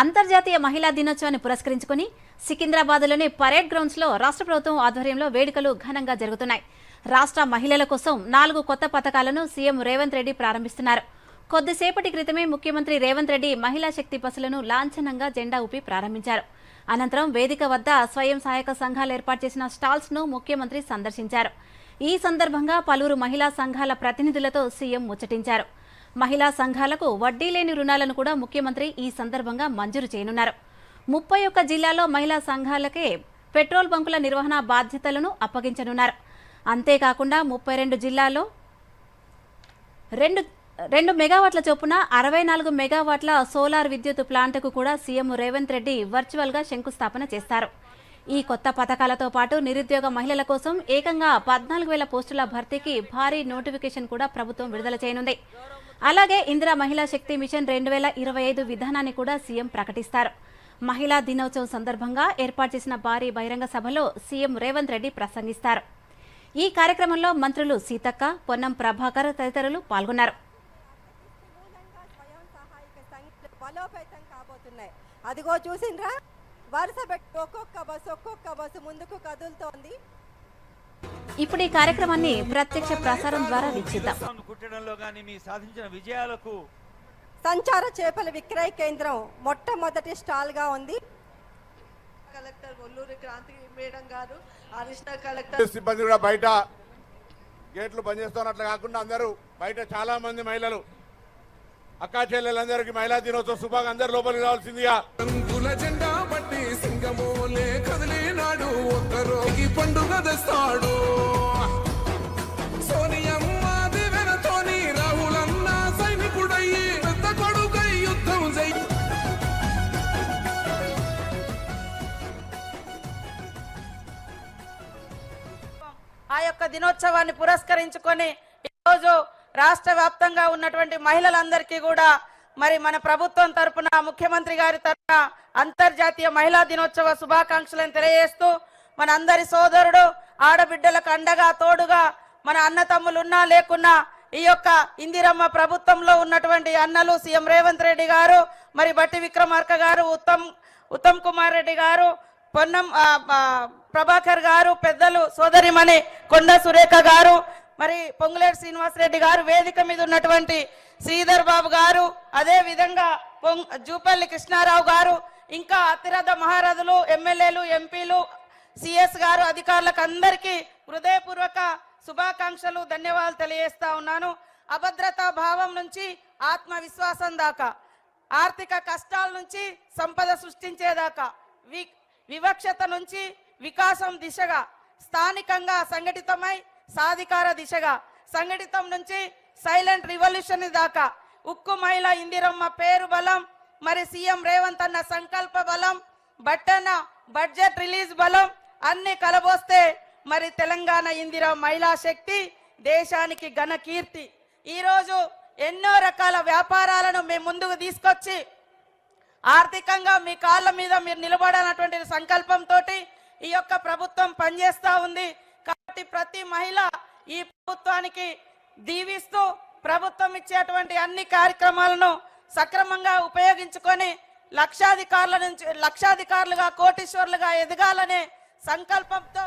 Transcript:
అంతర్జాతీయ మహిళా దినోత్సవాన్ని పురస్కరించుకుని సికింద్రాబాద్లోని పరేడ్ గ్రౌండ్స్లో రాష్ట్ర ప్రభుత్వం ఆధ్వర్యంలో వేడుకలు ఘనంగా జరుగుతున్నాయి. రాష్ట్ర మహిళల కోసం నాలుగు కొత్త పథకాలను సీఎం రేవంత్ రెడ్డి ప్రారంభిస్తున్నారు. కొద్దిసేపటి క్రితమే ముఖ్యమంత్రి రేవంత్ రెడ్డి మహిళా శక్తి బస్సులను లాంఛనంగా జెండా ఊపి ప్రారంభించారు. అనంతరం వేదిక వద్ద స్వయం సహాయక సంఘాలు ఏర్పాటు చేసిన స్టాల్స్ను ముఖ్యమంత్రి సందర్శించారు. ఈ సందర్భంగా పలువురు మహిళా సంఘాల ప్రతినిధులతో సీఎం ముచ్చటించారు. మహిళా సంఘాలకు వడ్డీ లేని రుణాలను కూడా ముఖ్యమంత్రి ఈ సందర్భంగా మంజూరు చేయనున్నారు. ముప్పై ఒక్క జిల్లాల్లో మహిళా సంఘాలకే పెట్రోల్ బంకుల నిర్వహణ బాధ్యతలను అప్పగించనున్నారు. అంతేకాకుండా ముప్పై రెండు జిల్లాల్లో రెండు రెండు మెగావాట్ల చొప్పున అరవై నాలుగు మెగావాట్ల సోలార్ విద్యుత్ ప్లాంట్కు కూడా సీఎం రేవంత్ రెడ్డి వర్చువల్గా శంకుస్థాపన చేస్తారు. ఈ కొత్త పథకాలతో పాటు నిరుద్యోగ మహిళల కోసం ఏకంగా పద్నాలుగు వేల పోస్టుల భర్తీకి భారీ నోటిఫికేషన్ కూడా ప్రభుత్వం విడుదల చేయనుంది. అలాగే ఇందిరా మహిళా శక్తి మిషన్ రెండు వేల ఇరవై ఐదు విధానాన్ని కూడా సీఎం ప్రకటిస్తారు. మహిళా దినోత్సవం సందర్భంగా ఏర్పాటు చేసిన భారీ బహిరంగ సభలో సీఎం రేవంత్ రెడ్డి ప్రసంగిస్తారు. ఈ కార్యక్రమంలో మంత్రులు సీతక్క పొన్నం ప్రభాకర్ తదితరులు పాల్గొన్నారు. అదిగో చూసిండ్రా వరుస పెట్టి ఒక్కొక్క బస్సు ఒక్కొక్క బస్సు ముందుకు కదులుతోంది. ఇప్పుడు ఈ కార్యక్రమాన్ని ప్రత్యక్ష ప్రసారం ద్వారా వీక్షిద్దాం. కుట్టడంలో కానీ మీ సాధించిన విజయాలకు సంచార చేపల విక్రయ కేంద్రం మొట్టమొదటి స్టాల్గా ఉంది. కలెక్టర్ ఒల్లూరి క్రాంతి మేడం గారు అడిషనల్ కలెక్టర్ సిబ్బంది కూడా బయట గేట్లు బంద్ చేస్తున్నట్లు కాకుండా అందరూ బయట చాలా మంది మహిళలు అక్కా చెల్లెలందరికీ మహిళా దినోత్సవ శుభాగా అందరు లోపలికి రావాల్సిందిగా. రంగుల జెండా పట్టి సింగమోలే కదిలినాడు ఒక్కరోగి పండుగ తెస్తాడు. ఆ యొక్క దినోత్సవాన్ని పురస్కరించుకొని ఈరోజు రాష్ట్ర వ్యాప్తంగా ఉన్నటువంటి మహిళలందరికీ కూడా మరి మన ప్రభుత్వం తరపున ముఖ్యమంత్రి గారి తరపున అంతర్జాతీయ మహిళా దినోత్సవ శుభాకాంక్షలను తెలియజేస్తూ మన అందరి సోదరుడు ఆడబిడ్డలకు అండగా తోడుగా మన అన్న తమ్ములు ఉన్నా లేకున్నా ఈ యొక్క ఇందిరమ్మ ప్రభుత్వంలో ఉన్నటువంటి అన్నలు సీఎం రేవంత్ రెడ్డి గారు మరి బట్టి విక్రమార్క గారు ఉత్తమ్ ఉత్తమ్ కుమార్ రెడ్డి గారు పొన్నం ప్రభాకర్ గారు పెద్దలు సోదరిమణి కొండ సురేఖ గారు మరి పొంగులేటి శ్రీనివాసరెడ్డి గారు వేదిక మీద ఉన్నటువంటి శ్రీధర్ బాబు గారు అదే విధంగా జూపల్లి కృష్ణారావు గారు ఇంకా అతిరథ మహారథులు ఎమ్మెల్యేలు ఎంపీలు సిఎస్ గారు అధికారులకు అందరికీ హృదయపూర్వక శుభాకాంక్షలు ధన్యవాదాలు తెలియజేస్తా ఉన్నాను. అభద్రతా భావం నుంచి ఆత్మవిశ్వాసం దాకా ఆర్థిక కష్టాల నుంచి సంపద సృష్టించేదాకా వి వివక్షత నుంచి వికాసం దిశగా స్థానికంగా సంఘటితమై సాధికార దిశగా. సంఘటితం నుంచి సైలెంట్ రివల్యూషన్ దాకా. ఉక్కు మహిళ ఇందిరమ్మ పేరు బలం మరి సీఎం రేవంత్ అన్న సంకల్ప బలం బట్టన బడ్జెట్ రిలీజ్ బలం అన్ని కలబోస్తే మరి తెలంగాణ ఇందిర మహిళా శక్తి దేశానికి ఘన కీర్తి. ఈరోజు ఎన్నో రకాల వ్యాపారాలను మేము ముందుకు తీసుకొచ్చి ఆర్థికంగా మీ కాళ్ళ మీద మీరు నిలబడాలన్నటువంటి సంకల్పంతో ఈ యొక్క ప్రభుత్వం పనిచేస్తూ ఉంది. కాబట్టి ప్రతి మహిళ ఈ ప్రభుత్వానికి దీవిస్తూ ప్రభుత్వం ఇచ్చేటువంటి అన్ని కార్యక్రమాలను సక్రమంగా ఉపయోగించుకొని లక్షాధికారుల నుంచి లక్షాధికారులుగా కోటీశ్వర్లుగా ఎదగాలనే సంకల్పంతో